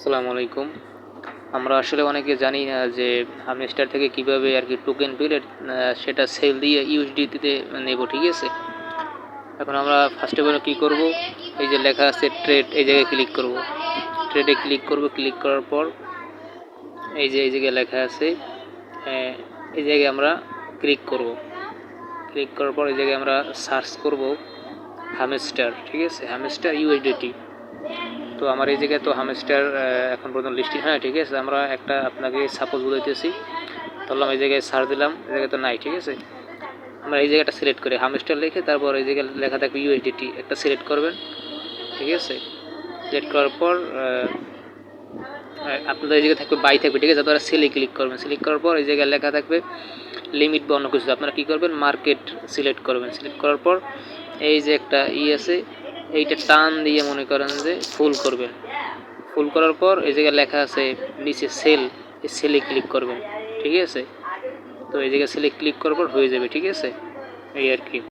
আসসালামু আলাইকুম। আমরা আসলে অনেকে জানি না যে হামস্টার থেকে কীভাবে আর কি টোকেন পেলে সেটা সেল দিয়ে ইউএসডিতে নেব, ঠিক আছে? এখন আমরা ফার্স্ট অফ অল কী করব? এই যে লেখা আছে ট্রেড এই জায়গায় ক্লিক করব। ট্রেডে ক্লিক করব ক্লিক করার পর এই যে, এই জায়গায় লেখা আছে এই জায়গায় আমরা ক্লিক করব। ক্লিক করার পর এই জায়গায় আমরা সার্চ করব হামস্টার ঠিক আছে? হামস্টার ইউএসডিটি তো আমার এই জায়গায় তো হামস্টার এখন পর্যন্ত লিস্টিং হয় ঠিক আছে? আমরা একটা আপনাকে সাপোজ বলাইতেছি ধরলাম এই জায়গায় সার দিলাম, এই জায়গায় তো নাই, ঠিক আছে? আমরা এই জায়গাটা সিলেক্ট করি হামস্টার লিখে তারপর এই জায়গায় লেখা থাকবে ইউএসডিটি একটা সিলেক্ট করবেন, ঠিক আছে? সিলেক্ট করার পর আপনাদের এই জায়গায় থাকবে বাই থাকবে, ঠিক আছে? আপনারা সেলে ক্লিক করবেন সিলেক্ট করার পর এই জায়গায় লেখা থাকবে লিমিট বা অন্য কিছু। আপনারা কী করবেন? মার্কেট সিলেক্ট করবেন সিলেক্ট করার পর এই যে একটা ই আছে এইটা টান দিয়ে মনে করেন যে ফুল করবেন ফুল করার পর এই জায়গায় লেখা আছে, নিচে সেল, এই সেলে ক্লিক করবেন। ঠিক আছে? তো এই জায়গায় সেলে ক্লিক করার পর হয়ে যাবে, ঠিক আছে? এই আর কি।